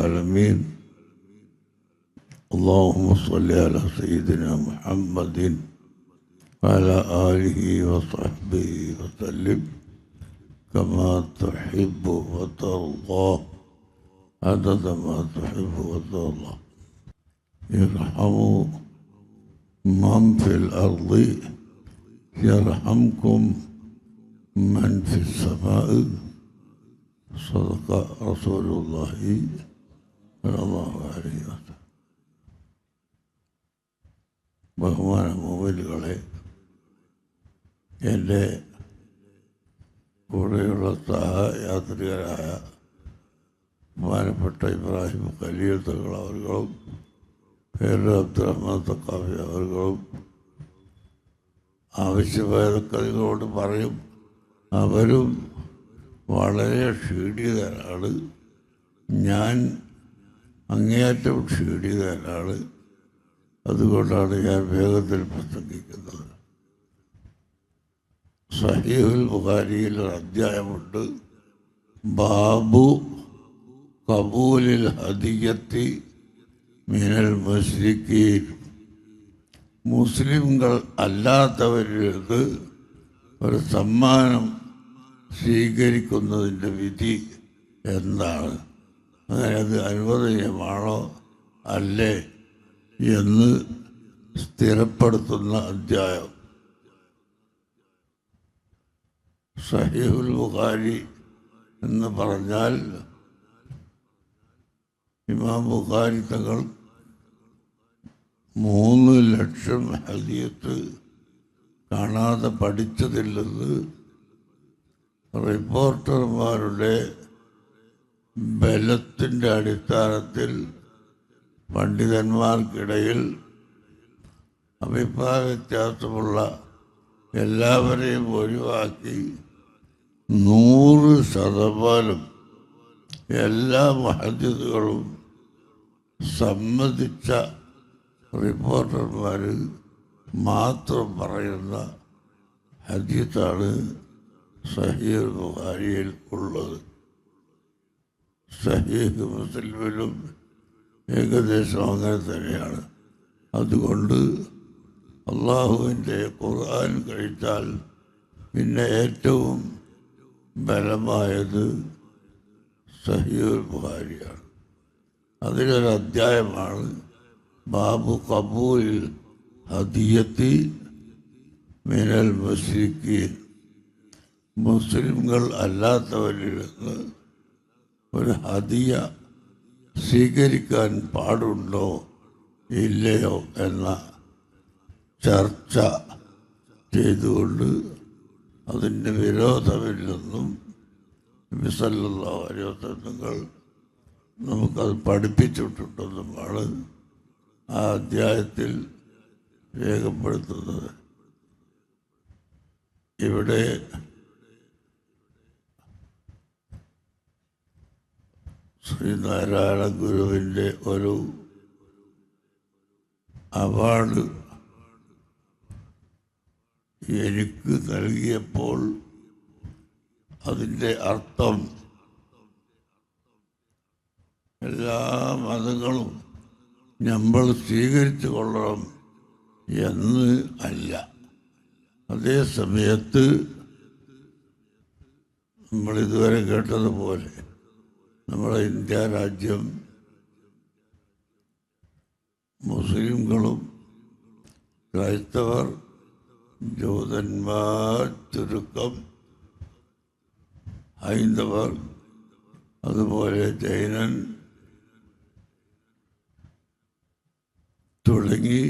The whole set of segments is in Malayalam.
العالمين. اللهم صل على سيدنا محمد وعلى آله وصحبه وسلم. كما تحب وترضى. عدد ما تحب وترضى. يرحم من في الأرض. يرحمكم من في السماء. صدق رسول الله. പ്രഭമാകാറുണ്ട് ബഹുമാന മൊബൈലുകളെ എന്റെ കൂടെയുള്ള സഹയാത്രികരായ ബഹുമാനപ്പെട്ട ഇബ്രാഹിം ഖലീൽ തങ്ങൾ അവർകളും പേര് അബ്ദുറഹ്മാൻ തക്കാഫി അവർകളും ആവശ്യമായതൊക്കെ പറയും. അവരും വളരെ ക്ഷീണിതരാണ്. ഞാൻ അങ്ങേയറ്റം ക്ഷീണിതരാണ് അതുകൊണ്ടാണ് ഞാൻ വേഗത്തിൽ പ്രസംഗിക്കുന്നത്. സഹീഹുൽ ബുഖാരിയിൽ ഒരു അധ്യായമുണ്ട്. ബാബു കബൂലിൽ ഹദിയത്തി മിനൽ മുസ്ലിക്കീൻ മുസ്ലിംകൾ അല്ലാത്തവരുടെ ഒരു സമ്മാനം സ്വീകരിക്കുന്നതിന്റെ വിധി എന്താണ്? അത് അനുവദനീയമാണോ? അല്ലേ? എന്ന് സ്ഥിരപ്പെടുത്തുന്ന അധ്യായം. സഹീഹുൽ ബുഖാരി എന്ന് പറഞ്ഞാൽ ഇമാം ബുഖാരി തങ്ങൾ മൂന്ന് ലക്ഷം ഹദീത്ത് കാണാതെ പഠിച്ചതില്ലെന്ന് റിപ്പോർട്ടർമാരുടെ ബലത്തിന്റെ അടിസ്ഥാനത്തിൽ പണ്ഡിതന്മാർക്കിടയിൽ അഭിപ്രായ വ്യത്യാസമുള്ള എല്ലാവരെയും ഒഴിവാക്കി നൂറ് ശതമാനം എല്ലാ മഹജിദുകളും സമ്മതിച്ച റിപ്പോർട്ടർമാർ മാത്രം പറയുന്ന ഹദീത്താണ് സഹീർ ബുഹാരിയിൽ ഉള്ളത്. സഹീഹ് മുസ്ലിമിലും ഏകദേശം അങ്ങനെ തന്നെയാണ്. അതുകൊണ്ട് അള്ളാഹുവിന്റെ ഖുർആൻ കഴിച്ചാൽ പിന്നെ ഏറ്റവും ബലമായത് സഹീർ ബുഹാരിയാണ് അതിലൊരു അധ്യായമാണ് ബാബു കബൂലിൽ ഹദിയത്തി മിനൽ മുസ്ലിക്കീൻ. മുസ്ലിംകൾ അല്ലാത്തവരിൽ നിന്ന് ഒരു ഹദിയ സ്വീകരിക്കാൻ പാടുണ്ടോ ഇല്ലയോ എന്ന ചർച്ച ചെയ്തുകൊണ്ട് അതിന്റെ വിരോധമില്ലെന്നും വിസലുള്ള ഓരോത്തങ്ങൾ നമുക്കത് പഠിപ്പിച്ചിട്ടുണ്ടെന്നുമാണ് ആ അധ്യായത്തിൽ രേഖപ്പെടുത്തുന്നത്. ഇവിടെ ശ്രീനാരായണ ഗുരുവിന്റെ ഒരു അവാർഡ് എനിക്ക് നൽകിയപ്പോൾ അതിന്റെ അർത്ഥം എല്ലാ മതങ്ങളും നമ്മൾ സ്വീകരിച്ചു കൊള്ളണം എന്ന് അല്ല. അതേ സമയത്ത് നമ്മളിതുവരെ കേട്ടതുപോലെ നമ്മുടെ ഇന്ത്യ രാജ്യം മുസ്ലിങ്ങളും ക്രൈസ്തവർ ജൂതന്മാർ ചുരുക്കം ഹൈന്ദവർ അതുപോലെ ജൈനൻ തുടങ്ങി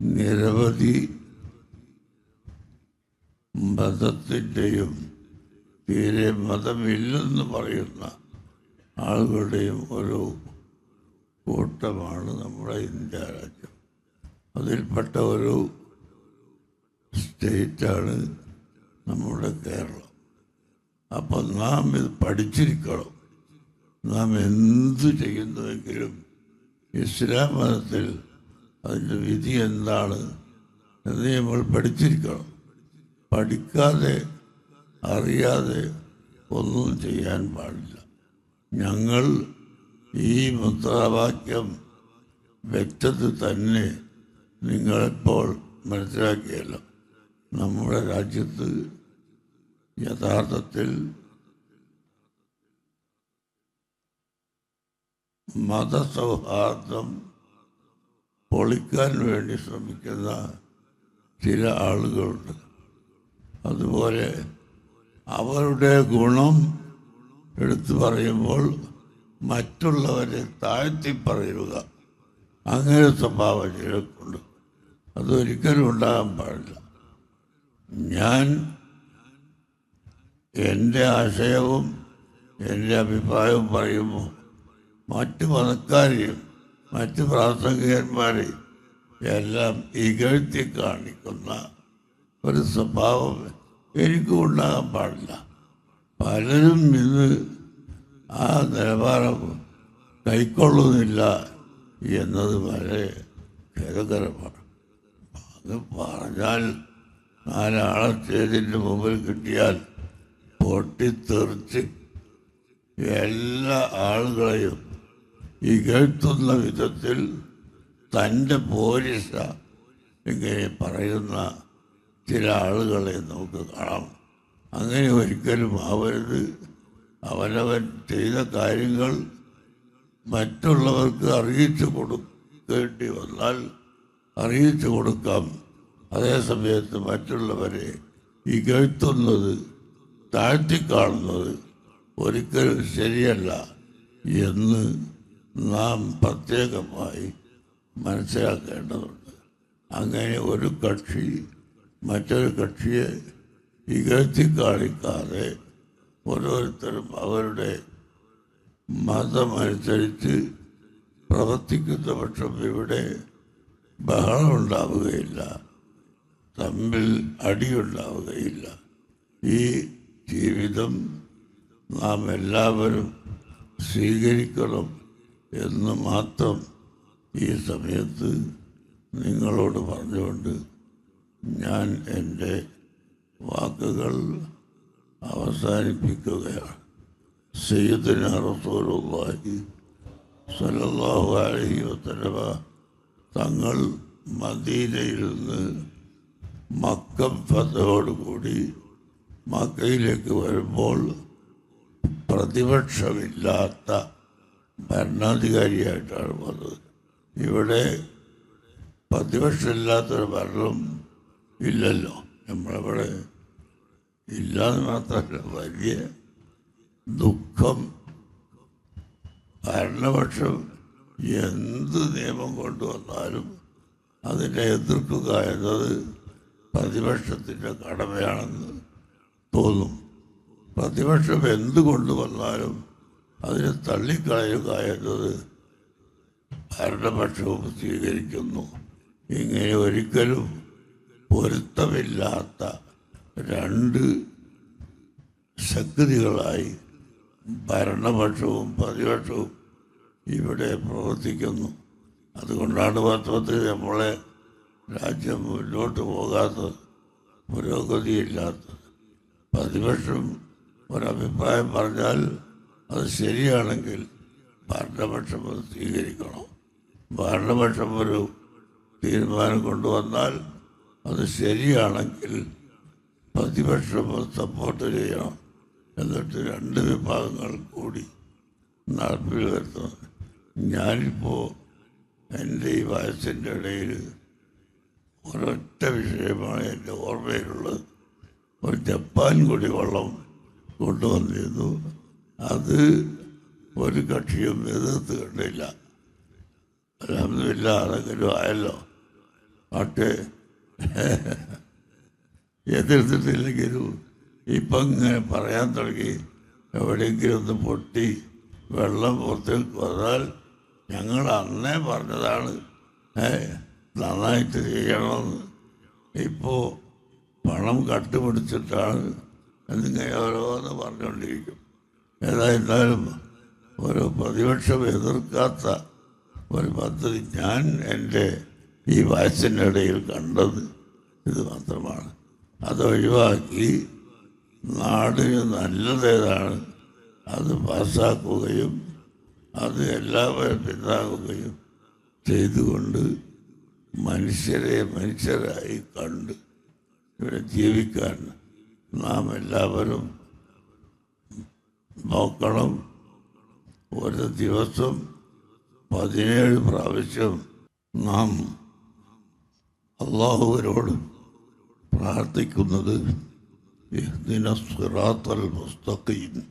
നിരവധി മതത്തിന്റെയും തീരെ മതമില്ലെന്ന് പറയുന്ന ആളുകളുടെയും ഒരു കൂട്ടമാണ് നമ്മുടെ ഇന്ത്യ രാജ്യം. അതിൽപ്പെട്ട ഒരു സ്റ്റേറ്റാണ് നമ്മുടെ കേരളം. അപ്പം നാം ഇത് പഠിച്ചിരിക്കണം. നാം എന്ത് ചെയ്യുന്നുവെങ്കിലും ഇസ്ലാം മതത്തിൽ അതിന്റെ വിധി എന്താണ് എന്ന് നമ്മൾ പഠിച്ചിരിക്കണം. പഠിക്കാതെ അറിയാതെ ഒന്നും ചെയ്യാൻ പാടില്ല. ഞങ്ങൾ ഈ മുദ്രാവാക്യം വ്യക്തത തന്നെ നിങ്ങളിപ്പോൾ മനസ്സിലാക്കിയല്ലോ. നമ്മുടെ രാജ്യത്ത് യഥാർത്ഥത്തിൽ മതസൗഹാർദ്ദം പൊളിക്കാൻ വേണ്ടി ശ്രമിക്കുന്ന ചില ആളുകളുണ്ട്. അതുപോലെ അവരുടെ ഗുണം എടുത്തു പറയുമ്പോൾ മറ്റുള്ളവരെ താഴ്ത്തി പറയുക. അങ്ങനെ സ്വഭാവം ചിലർക്കുണ്ട് അതൊരിക്കലും ഉണ്ടാകാൻ പാടില്ല. ഞാൻ എന്റെ ആശയവും എന്റെ അഭിപ്രായവും പറയുമ്പോൾ മറ്റു മതക്കാരെയും മറ്റ് പ്രാസംഗികന്മാരെയും എല്ലാം ഇകഴ്ത്തി കാണിക്കുന്ന ഒരു സ്വഭാവം എനിക്കും ഉണ്ടാകാൻ പാടില്ല. പലരും ഇന്ന് ആ നിലവാരം കൈക്കൊള്ളുന്നില്ല എന്നത് വളരെ ഖേദകരമാണ്. അത് പറഞ്ഞാൽ നാലാളെ സ്റ്റേജിന്റെ മുമ്പിൽ കിട്ടിയാൽ പൊട്ടിത്തെറിച്ച് എല്ലാ ആളുകളെയും ഇകഴ്ത്തുന്ന വിധത്തിൽ തന്റെ പോലീസ ഇങ്ങനെ പറയുന്ന ചില ആളുകളെ നമുക്ക് കാണാം. അങ്ങനെ ഒരിക്കലും ആവരുത് അവനവൻ ചെയ്ത കാര്യങ്ങൾ മറ്റുള്ളവർക്ക് അറിയിച്ചു കൊടുക്കേണ്ടി വന്നാൽ അറിയിച്ചു കൊടുക്കാം. അതേസമയത്ത് മറ്റുള്ളവരെ ഇകഴ്ത്തുന്നത് താഴ്ത്തിക്കാണുന്നത് ഒരിക്കലും ശരിയല്ല എന്ന് നാം പ്രത്യേകമായി മനസ്സിലാക്കേണ്ടതുണ്ട്. അങ്ങനെ ഒരു കക്ഷി മറ്റൊരു കക്ഷിയെ ഇകഴ്ത്തി കാണിക്കാതെ ഓരോരുത്തരും അവരുടെ മതമനുസരിച്ച് പ്രവർത്തിക്കുന്ന പക്ഷം ഇവിടെ ബഹളം ഉണ്ടാവുകയില്ല. തമ്മിൽ അടിയുണ്ടാവുകയില്ല. ഈ ജീവിതം നാം എല്ലാവരും സ്വീകരിക്കണം എന്ന് മാത്രം ഈ സമയത്ത് നിങ്ങളോട് പറഞ്ഞുകൊണ്ട് ഞാൻ എന്റെ വാക്കുകൾ അവസാനിപ്പിക്കുകയാണ്. സയ്യിദിന റസൂലുള്ളാഹി സ്വല്ലല്ലാഹു അലൈഹി വസല്ലമ തങ്ങൾ മദീനയിൽ നിന്ന് മക്കം ഫതോടുകൂടി മക്കയിലേക്ക് വരുമ്പോൾ പ്രതിപക്ഷമില്ലാത്ത ഭരണാധികാരിയായിട്ടാണ് വന്നത്. ഇവിടെ പ്രതിപക്ഷമില്ലാത്തൊരു ഭരണം ഇല്ലല്ലോ. നമ്മളിവിടെ ഇല്ലാതെ മാത്രമല്ല വലിയ ദുഃഖം ഭരണപക്ഷം എന്ത് നിയമം കൊണ്ടുവന്നാലും അതിനെ എതിർക്കുക എന്നത് പ്രതിപക്ഷത്തിന്റെ കടമയാണെന്ന് തോന്നും. പ്രതിപക്ഷം എന്ത് കൊണ്ടുവന്നാലും അതിനെ തള്ളിക്കളയുക എന്നത് ഭരണപക്ഷവും സ്വീകരിക്കുന്നു. ഇങ്ങനെ ഒരിക്കലും പൊരുത്തമില്ലാത്ത രണ്ട് ശക്തികളായി ഭരണപക്ഷവും പ്രതിപക്ഷവും ഇവിടെ പ്രവർത്തിക്കുന്നു. അതുകൊണ്ടാണ് വാസ്തവത്തിൽ നമ്മളെ രാജ്യം മുന്നോട്ട് പോകാത്തത് പുരോഗതിയില്ലാത്തത്. പ്രതിപക്ഷം ഒരഭിപ്രായം പറഞ്ഞാൽ അത് ശരിയാണെങ്കിൽ ഭരണപക്ഷം അത് സ്വീകരിക്കണം. ഭരണപക്ഷം ഒരു തീരുമാനം കൊണ്ടുവന്നാൽ അത് ശരിയാണെങ്കിൽ പ്രതിപക്ഷം സപ്പോർട്ട് ചെയ്യണം എന്നിട്ട് രണ്ട് വിഭാഗങ്ങൾ കൂടി നടപ്പിൽ വരുത്തുന്നത് ഞാനിപ്പോൾ എന്റെ ഈ വയസ്സിന്റെ ഇടയിൽ ഒരൊറ്റ വിഷയമാണ് എന്റെ ഓർമ്മയിലുള്ളത്. ഒരു ജപ്പാൻ കുടിവെള്ളം കൊണ്ടുവന്നിരുന്നു. അത് ഒരു കക്ഷിയും എതിർത്ത് കണ്ടില്ല. അലഹമില്ല ആരെങ്കിലും ആയല്ലോ. പക്ഷേ എതിർത്തിട്ടില്ലെങ്കിലും ഇപ്പം ഇങ്ങനെ പറയാൻ തുടങ്ങി. എവിടെയെങ്കിലും ഒന്ന് പൊട്ടി വെള്ളം പുറത്തേക്ക് വന്നാൽ ഞങ്ങൾ അന്നേ പറഞ്ഞതാണ്. നന്നായിട്ട് ചെയ്യണമെന്ന്. ഇപ്പോൾ പണം കട്ടുപിടിച്ചിട്ടാണ് എന്നിങ്ങനെ ഓരോന്ന് പറഞ്ഞുകൊണ്ടിരിക്കും. ഏതായിരുന്നാലും ഒരു പ്രതിപക്ഷം എതിർക്കാത്ത ഒരു പദ്ധതി ഞാൻ എന്റെ ഈ വയസ്സിനിടയിൽ കണ്ടത് ഇത് മാത്രമാണ്. അതൊഴിവാക്കി നാടിന് നല്ലതേതാണ്. അത് പാസ്സാക്കുകയും അത് എല്ലാവരും പിന്താങ്ങുകയും ചെയ്തുകൊണ്ട് മനുഷ്യരെ മനുഷ്യരായി കണ്ട് ഇവിടെ ജീവിക്കാൻ നാം എല്ലാവരും നോക്കണം. ഒരു ദിവസം പതിനേഴ് പ്രാവശ്യം നാം അള്ളാഹുവിനോട് പ്രാർത്ഥിക്കുന്നത് മുസ്തഖീം.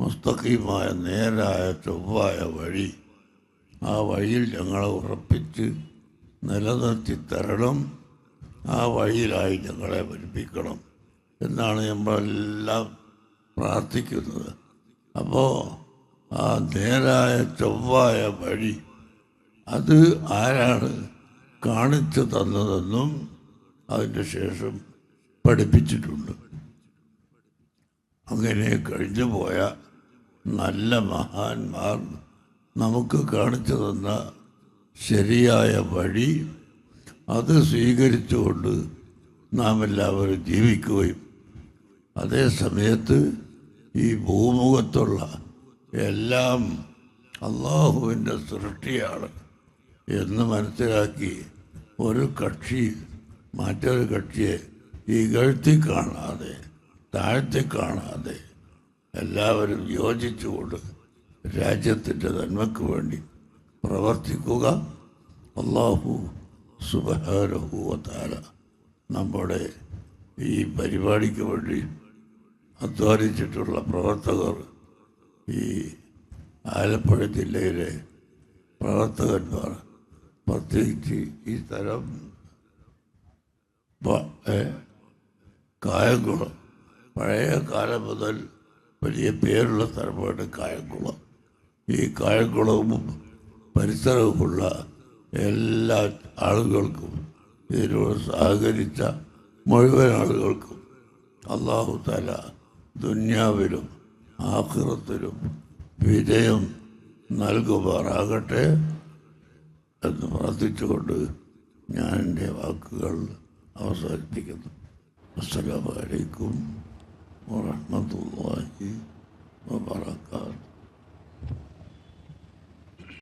മുസ്തഖീമായ നേരായ ചൊവ്വായ വഴി ആ വഴിയിൽ ഞങ്ങളെ ഉറപ്പിച്ച് നിലനിർത്തി തരണം. ആ വഴിയിലായി ഞങ്ങളെ പഠിപ്പിക്കണം എന്നാണ് നമ്മളെല്ലാം പ്രാർത്ഥിക്കുന്നത്. അപ്പോൾ ആ നേരായ ചൊവ്വായ വഴി അത് ആരാണ് കാണിച്ചു തന്നതെന്നും അതിന്റെ ശേഷം പഠിപ്പിച്ചിട്ടുണ്ട്. അങ്ങനെ കഴിഞ്ഞു പോയ നല്ല മഹാന്മാർ നമുക്ക് കാണിച്ചു തന്ന ശരിയായ വഴി അത് സ്വീകരിച്ചുകൊണ്ട് നാം എല്ലാവരും ജീവിക്കുകയും അതേ സമയത്ത് ഈ ഭൂമുഖത്തുള്ള എല്ലാം അള്ളാഹുവിന്റെ സൃഷ്ടിയാണ് എന്ന് മനസ്സിലാക്കി ഒരു കക്ഷി മറ്റൊരു കക്ഷിയെ ഇകഴ്ത്തി കാണാതെ താഴ്ത്തി കാണാതെ എല്ലാവരും യോജിച്ചുകൊണ്ട് രാജ്യത്തിന്റെ നന്മയ്ക്ക് വേണ്ടി പ്രവർത്തിക്കുക. അള്ളാഹു സുബഹാരഹുവത്താല നമ്മുടെ ഈ പരിപാടിക്ക് വേണ്ടി അധ്വാനിച്ചിട്ടുള്ള പ്രവർത്തകർ ഈ ആലപ്പുഴ ജില്ലയിലെ പ്രവർത്തകന്മാർ പ്രത്യേകിച്ച് ഈ സ്ഥലം കായംകുളം. പഴയ കാലം മുതൽ വലിയ പേരുള്ള സ്ഥലമാണ് കായംകുളം. ഈ കായംകുളവും പരിസരവുമുള്ള എല്ലാ ആളുകൾക്കും ഇതിനോട് സഹകരിച്ച മുഴുവൻ ആളുകൾക്കും അള്ളാഹു തല ദുന്യാവിലും ആഖിറത്തിലും വിജയം നൽകുമാറാകട്ടെ. എന്ന് പ്രാർത്ഥിച്ചുകൊണ്ട് ഞാൻ എന്റെ വാക്കുകൾ അവസാനിപ്പിക്കുന്നു. അസ്സലാമു അലൈക്കും വറഹ്മത്തുള്ളാഹി വബറകാതുഹു.